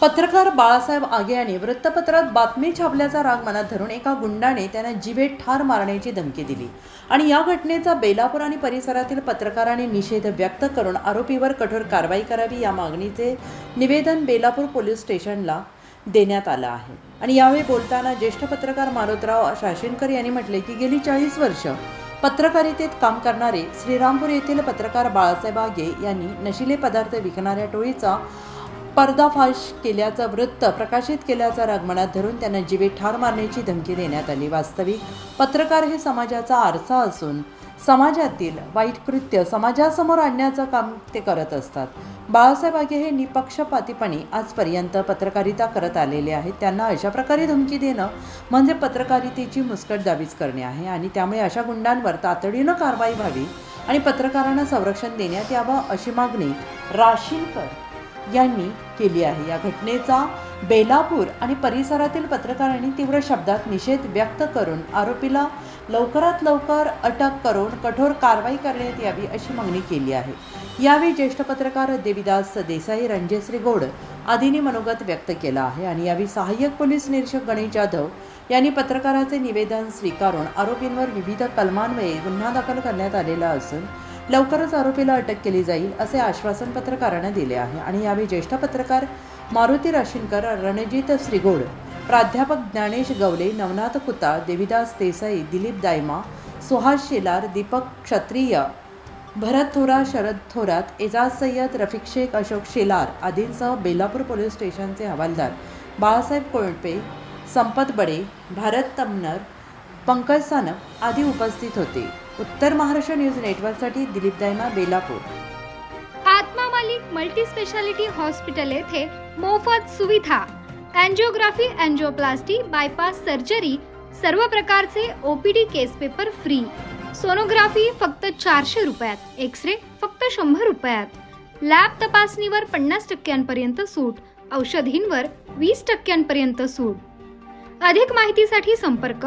पत्रकार बाळासाहेब आगे यांनी वृत्तपत्रात बातमी छापल्याचा राग मनात धरून एका गुंडाने त्यांना जिवेत ठार मारण्याची धमकी दिली. आणि या घटनेचा बेलापूर आणि परिसरातील पत्रकारांनी निषेध व्यक्त करून आरोपीवर कठोर कारवाई करावी या मागणीचे निवेदन बेलापूर पोलीस स्टेशनला देण्यात आलं आहे. आणि यावेळी बोलताना ज्येष्ठ पत्रकार मारोतराव शाशिनकर यांनी म्हटले की गेली चाळीस वर्ष पत्रकारितेत काम करणारे श्रीरामपूर येथील पत्रकार बाळासाहेब आगे यांनी नशिले पदार्थ विकणाऱ्या टोळीचा पर्दाफाश केल्याचं वृत्त प्रकाशित केल्याचा रागमनात धरून त्यांना जीवे ठार मारण्याची धमकी देण्यात आली. वास्तविक पत्रकार हे समाजाचा आरसा असून समाजातील वाईट कृत्य समाजासमोर आणण्याचं काम ते करत असतात. बाळासाहेब आगे हे निपक्षपातीपणे आजपर्यंत पत्रकारिता करत आलेले आहेत. त्यांना अशा प्रकारे धमकी देणं म्हणजे पत्रकारितेची मुस्कट दावीज करणे आहे आणि त्यामुळे अशा गुंडांवर तातडीनं कारवाई व्हावी आणि पत्रकारांना संरक्षण देण्यात यावं अशी मागणी राशीनकर यांनी केली आहे. या घटनेचा बेलापूर आणि परिसरातील पत्रकारांनी तीव्र शब्दात निषेध व्यक्त करून आरोपीला लवकरात लवकर अटक करून कठोर कारवाई करण्यात यावी अशी मागणी केली आहे. यावेळी ज्येष्ठ पत्रकार देविदास देसाई रणजयश्री गौड आदींनी मनोगत व्यक्त केलं आहे आणि यावेळी सहाय्यक पोलीस निरीक्षक गणेश जाधव यांनी पत्रकाराचे निवेदन स्वीकारून आरोपींवर विविध कलमान्वये गुन्हा दाखल करण्यात आलेला असून लवकरच आरोपीला अटक केली जाईल असे आश्वासन पत्रकारानं दिले आहे. आणि यावेळी ज्येष्ठ पत्रकार मारुती राशीनकर रणजित श्रीगोड प्राध्यापक ज्ञानेश गवले नवनाथ कुता देविदास देसाई दिलीप दायमा सुहास शेलार दीपक क्षत्रिय भरत थोरा शरद थोरात एजाज सय्यद रफिक शेख अशोक शेलार आदींसह बेलापूर पोलीस स्टेशनचे हवालदार बाळासाहेब कोळपे संपत बडे भारत तमनर पंकज सानप आदी उपस्थित होते. उत्तर महाराष्ट्र न्यूज नेटवर्कसाठी Dilip Dayma Belapur. Atma Malik multi speciality hospital येथे मोफत सुविधा. अँजिओग्राफी अँजिओप्लास्टी बायपास सर्जरी सर्व प्रकारचे OPD case paper free sonography फक्त चारशे रुपयात. एक्स रे फक्त शंभर रुपयात. लॅब तपासणीवर पन्नास टक्क्यांपर्यंत सूट. औषधींवर वीस टक्क्यांपर्यंत सूट. अधिक माहितीसाठी संपर्क